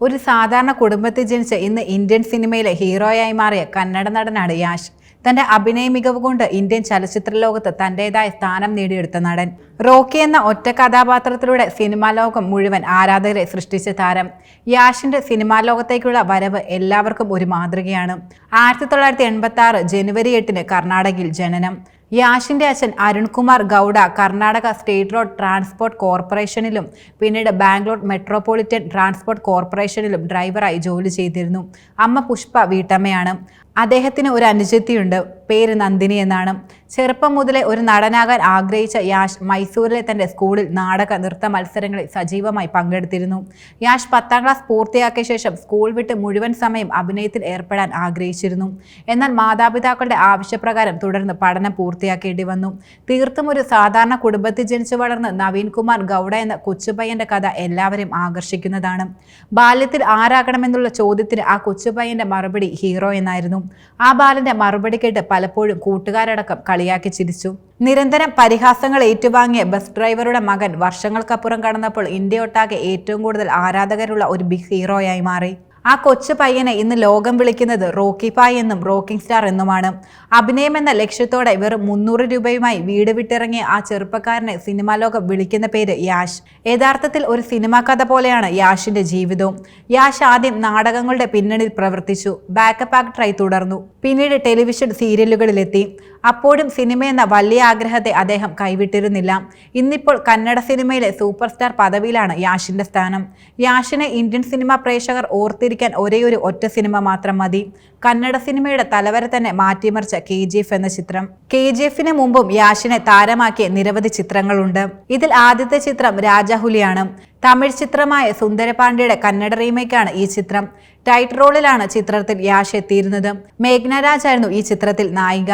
ഒരു സാധാരണ കുടുംബത്തിൽ ജനിച്ച ഇന്ന് ഇന്ത്യൻ സിനിമയിലെ ഹീറോയായി മാറിയ കന്നഡ നടനാണ് യാഷ്. തന്റെ അഭിനയ മികവ് കൊണ്ട് ഇന്ത്യൻ ചലച്ചിത്ര ലോകത്ത് തന്റേതായ സ്ഥാനം നേടിയെടുത്ത നടൻ. റോക്കി എന്ന ഒറ്റ കഥാപാത്രത്തിലൂടെ സിനിമാ ലോകം മുഴുവൻ ആരാധകരെ സൃഷ്ടിച്ച താരം. യാഷിന്റെ സിനിമാ ലോകത്തേക്കുള്ള വരവ് എല്ലാവർക്കും ഒരു മാതൃകയാണ്. ആയിരത്തി തൊള്ളായിരത്തി എൺപത്തി ആറ് ജനുവരി എട്ടിന് കർണാടകയിൽ ജനനം. യാഷിന്റെ അച്ഛൻ Arunkumar Gowda Karnataka state road transport കോർപ്പറേഷനിലും പിന്നീട് ബാംഗ്ലൂർ മെട്രോപൊളിറ്റൻ ട്രാൻസ്പോർട്ട് കോർപ്പറേഷനിലും ഡ്രൈവറായി ജോലി ചെയ്തിരുന്നു. അമ്മ പുഷ്പ വീട്ടമ്മയാണ്. അദ്ദേഹത്തിന് ഒരു അനുജത്തിയുണ്ട്. പേര് നന്ദിനി എന്നാണ്. ചെറുപ്പം മുതലേ ഒരു നടനാകാൻ ആഗ്രഹിച്ച യാഷ് മൈസൂരിലെ തന്റെ സ്കൂളിൽ നാടക നൃത്ത മത്സരങ്ങളിൽ സജീവമായി പങ്കെടുത്തിരുന്നു. യാഷ് പത്താം ക്ലാസ് പൂർത്തിയാക്കിയ ശേഷം സ്കൂൾ വിട്ട് മുഴുവൻ സമയം അഭിനയത്തിൽ ഏർപ്പെടാൻ ആഗ്രഹിച്ചിരുന്നു. എന്നാൽ മാതാപിതാക്കളുടെ ആവശ്യപ്രകാരം തുടർന്ന് പഠനം പൂർത്തിയാക്കേണ്ടി വന്നു. തീർത്തും ഒരു സാധാരണ കുടുംബത്തിൽ ജനിച്ചു വളർന്ന് നവീൻ കുമാർ ഗൗഡ എന്ന കൊച്ചുപയ്യന്റെ കഥ എല്ലാവരെയും ആകർഷിക്കുന്നതാണ്. ബാല്യത്തിൽ ആരാകണമെന്നുള്ള ചോദ്യത്തിന് ആ കൊച്ചുപയ്യന്റെ മറുപടി ഹീറോ എന്നായിരുന്നു. ആ ബാലന്റെ മറുപടി കേട്ട് പലപ്പോഴും കൂട്ടുകാരടക്കം കളിയാക്കി ചിരിച്ചു. നിരന്തരം പരിഹാസങ്ങൾ ഏറ്റുവാങ്ങിയ ബസ് ഡ്രൈവറുടെ മകൻ വർഷങ്ങൾക്കപ്പുറം കടന്നപ്പോൾ ഇന്ത്യയൊട്ടാകെ ഏറ്റവും കൂടുതൽ ആരാധകരുള്ള ഒരു ബിഗ് ഹീറോയായി മാറി. ആ കൊച്ചു പയ്യനെ ഇന്ന് ലോകം വിളിക്കുന്നത് റോക്കി പായ് എന്നും റോക്കിംഗ് സ്റ്റാർ എന്നുമാണ്. അഭിനയം എന്ന ലക്ഷ്യത്തോടെ ഇവർ മുന്നൂറ് രൂപയുമായി വീട് വിട്ടിറങ്ങിയ ആ ചെറുപ്പക്കാരനെ സിനിമാ ലോകം വിളിക്കുന്ന പേര് യാഷ്. യഥാർത്ഥത്തിൽ ഒരു സിനിമാ കഥ പോലെയാണ് യാഷിന്റെ ജീവിതവും. യാഷ് ആദ്യം നാടകങ്ങളുടെ പിന്നണിയിൽ പ്രവർത്തിച്ചു. ബാക്കപ്പ് ആക്ടറായി തുടർന്നു. പിന്നീട് ടെലിവിഷൻ സീരിയലുകളിലെത്തി. അപ്പോഴും സിനിമ എന്ന വലിയ ആഗ്രഹത്തെ അദ്ദേഹം കൈവിട്ടിരുന്നില്ല. ഇന്നിപ്പോൾ കന്നഡ സിനിമയിലെ സൂപ്പർ സ്റ്റാർ പദവിയിലാണ് യാഷിന്റെ സ്ഥാനം. യാഷിനെ ഇന്ത്യൻ സിനിമാ പ്രേക്ഷകർ ഓർത്തിരിക്കാൻ ഒരേയൊരു ഒറ്റ സിനിമ മാത്രം മതി. കന്നഡ സിനിമയുടെ തലവര തന്നെ മാറ്റിമറിച്ച കെ ജി എഫ് എന്ന ചിത്രം. കെ ജി എഫിന് മുമ്പും യാഷിനെ താരമാക്കിയ നിരവധി ചിത്രങ്ങളുണ്ട്. ഇതിൽ ആദ്യത്തെ ചിത്രം രാജാഹുലിയാണ്. തമിഴ് ചിത്രമായ സുന്ദരപാണ്ഡ്യയുടെ കന്നഡ റീമേക്കാണ് ഈ ചിത്രം. ടൈറ്റ് റോളിലാണ് ചിത്രത്തിൽ യാഷ് എത്തിയിരുന്നത്. മേഘ്നരാജ് ആയിരുന്നു ഈ ചിത്രത്തിൽ നായിക.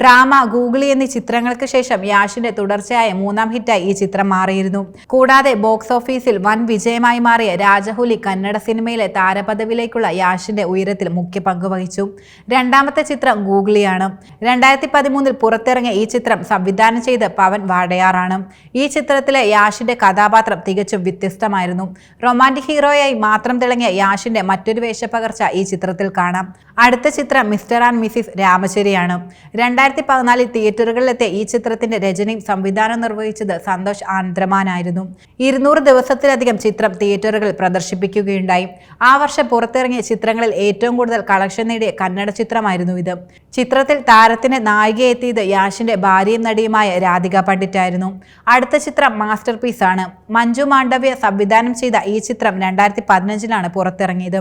ഡ്രാമ ഗൂഗിളി എന്നീ ചിത്രങ്ങൾക്ക് ശേഷം യാഷിന്റെ തുടർച്ചയായ മൂന്നാം ഹിറ്റായി ഈ ചിത്രം മാറിയിരുന്നു. കൂടാതെ ബോക്സ് ഓഫീസിൽ വൻ വിജയമായി മാറിയ രാജഹുലി കന്നഡ സിനിമയിലെ താരപദവിയിലേക്കുള്ള യാഷിന്റെ ഉയരത്തിൽ മുഖ്യ പങ്ക് വഹിച്ചു. രണ്ടാമത്തെ ചിത്രം ഗൂഗിളിയാണ്. രണ്ടായിരത്തി പതിമൂന്നിൽ പുറത്തിറങ്ങിയ ഈ ചിത്രം സംവിധാനം ചെയ്ത് പവൻ വാടയാറാണ്. ഈ ചിത്രത്തിലെ യാഷിന്റെ കഥാപാത്രം തികച്ചും വ്യത്യസ്തമായിരുന്നു. റൊമാന്റിക് ഹീറോയായി മാത്രം തിളങ്ങിയ യാഷിന്റെ മറ്റൊരു വേഷപ്പകർച്ച ഈ ചിത്രത്തിൽ കാണാം. അടുത്ത ചിത്രം മിസ്റ്റർ ആൻഡ് മിസിസ് രാമചരിയാണ്. രണ്ടായിരത്തി പതിനാലിൽ തിയേറ്ററുകളിലെത്തിയ ഈ ചിത്രത്തിന്റെ രചനയും സംവിധാനം നിർവഹിച്ചത് സന്തോഷ് ആന്ദ്രമാനായിരുന്നു. ഇരുന്നൂറ് ദിവസത്തിലധികം ചിത്രം തിയേറ്ററുകളിൽ പ്രദർശിപ്പിക്കുകയുണ്ടായി. ആ വർഷം പുറത്തിറങ്ങിയ ചിത്രങ്ങളിൽ ഏറ്റവും കൂടുതൽ കളക്ഷൻ നേടിയ കന്നഡ ചിത്രമായിരുന്നു ഇത്. ചിത്രത്തിൽ താരത്തിന് നായികയെത്തിയത് യാഷിന്റെ ഭാര്യയും നടിയുമായ രാധിക പണ്ഡിറ്റായിരുന്നു. അടുത്ത ചിത്രം മാസ്റ്റർ പീസാണ് മഞ്ജു മാണ്ഡവ്യ സംവിധാനം ചെയ്ത ഈ ചിത്രം രണ്ടായിരത്തി പതിനഞ്ചിലാണ് പുറത്തിറങ്ങിയത്.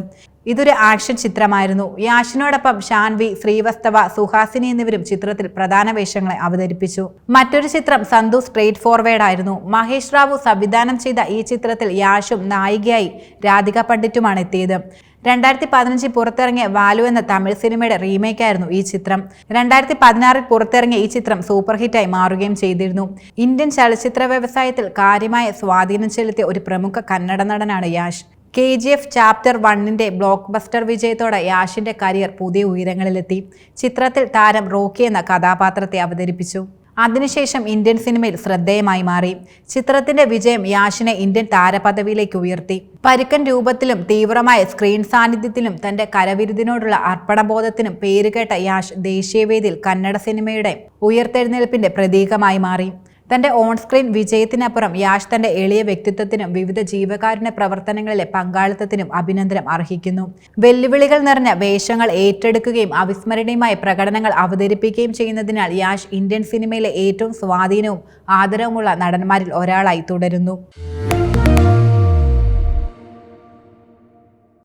ഇതൊരു ആക്ഷൻ ചിത്രമായിരുന്നു. യാഷിനോടൊപ്പം ഷാൻവി ശ്രീവസ്തവ സുഹാസിനി എന്നിവരും ചിത്രത്തിൽ പ്രധാന വേഷങ്ങളെ അവതരിപ്പിച്ചു. മറ്റൊരു ചിത്രം സന്തു സ്ട്രേറ്റ് ഫോർവേഡ് ആയിരുന്നു. മഹേഷ് റാവു സംവിധാനം ചെയ്ത ഈ ചിത്രത്തിൽ യാഷും നായികയായി രാധിക പണ്ഡിറ്റുമാണ് എത്തിയത്. രണ്ടായിരത്തി പതിനഞ്ചിൽ പുറത്തിറങ്ങിയ വാലു എന്ന തമിഴ് സിനിമയുടെ റീമേക്കായിരുന്നു ഈ ചിത്രം. രണ്ടായിരത്തി പതിനാറിൽ പുറത്തിറങ്ങിയ ഈ ചിത്രം സൂപ്പർ ഹിറ്റായി മാറുകയും ചെയ്തിരുന്നു. ഇന്ത്യൻ ചലച്ചിത്ര വ്യവസായത്തിൽ കാര്യമായ സ്വാധീനം ചെലുത്തിയ ഒരു പ്രമുഖ കന്നഡ നടനാണ് Yash. K G F chapter വണ്ണിന്റെ ബ്ലോക്ക് ബസ്റ്റർ വിജയത്തോടെ യാഷിന്റെ കരിയർ പുതിയ ഉയരങ്ങളിലെത്തി. ചിത്രത്തിൽ താരം റോക്കി എന്ന കഥാപാത്രത്തെ അവതരിപ്പിച്ചു. അതിനുശേഷം ഇന്ത്യൻ സിനിമയിൽ ശ്രദ്ധേയമായി മാറി. ചിത്രത്തിന്റെ വിജയം യാഷിനെ ഇന്ത്യൻ താരപദവിയിലേക്ക് ഉയർത്തി. പരുക്കൻ രൂപത്തിലും തീവ്രമായ സ്ക്രീൻ സാന്നിധ്യത്തിലും തന്റെ കരവിരുതിനോടുള്ള അർപ്പണബോധത്തിനും പേരുകേട്ട യാഷ് ദേശീയവേദിയിൽ കന്നഡ സിനിമയുടെ ഉയർത്തെഴുന്നേൽപ്പിന്റെ പ്രതീകമായി മാറി. തന്റെ ഓൺ സ്ക്രീൻ വിജയത്തിനപ്പുറം യാഷ് തന്റെ എളിയ വ്യക്തിത്വത്തിനും വിവിധ ജീവകാരുണ്യ പ്രവർത്തനങ്ങളിലെ പങ്കാളിത്തത്തിനും അഭിനന്ദനം അർഹിക്കുന്നു. വെല്ലുവിളികൾ നിറഞ്ഞ വേഷങ്ങൾ ഏറ്റെടുക്കുകയും അവിസ്മരണീയമായ പ്രകടനങ്ങൾ അവതരിപ്പിക്കുകയും ചെയ്യുന്നതിനാൽ യാഷ് ഇന്ത്യൻ സിനിമയിലെ ഏറ്റവും സ്വാധീനവും ആദരവുമുള്ള നടന്മാരിൽ ഒരാളായി തുടരുന്നു.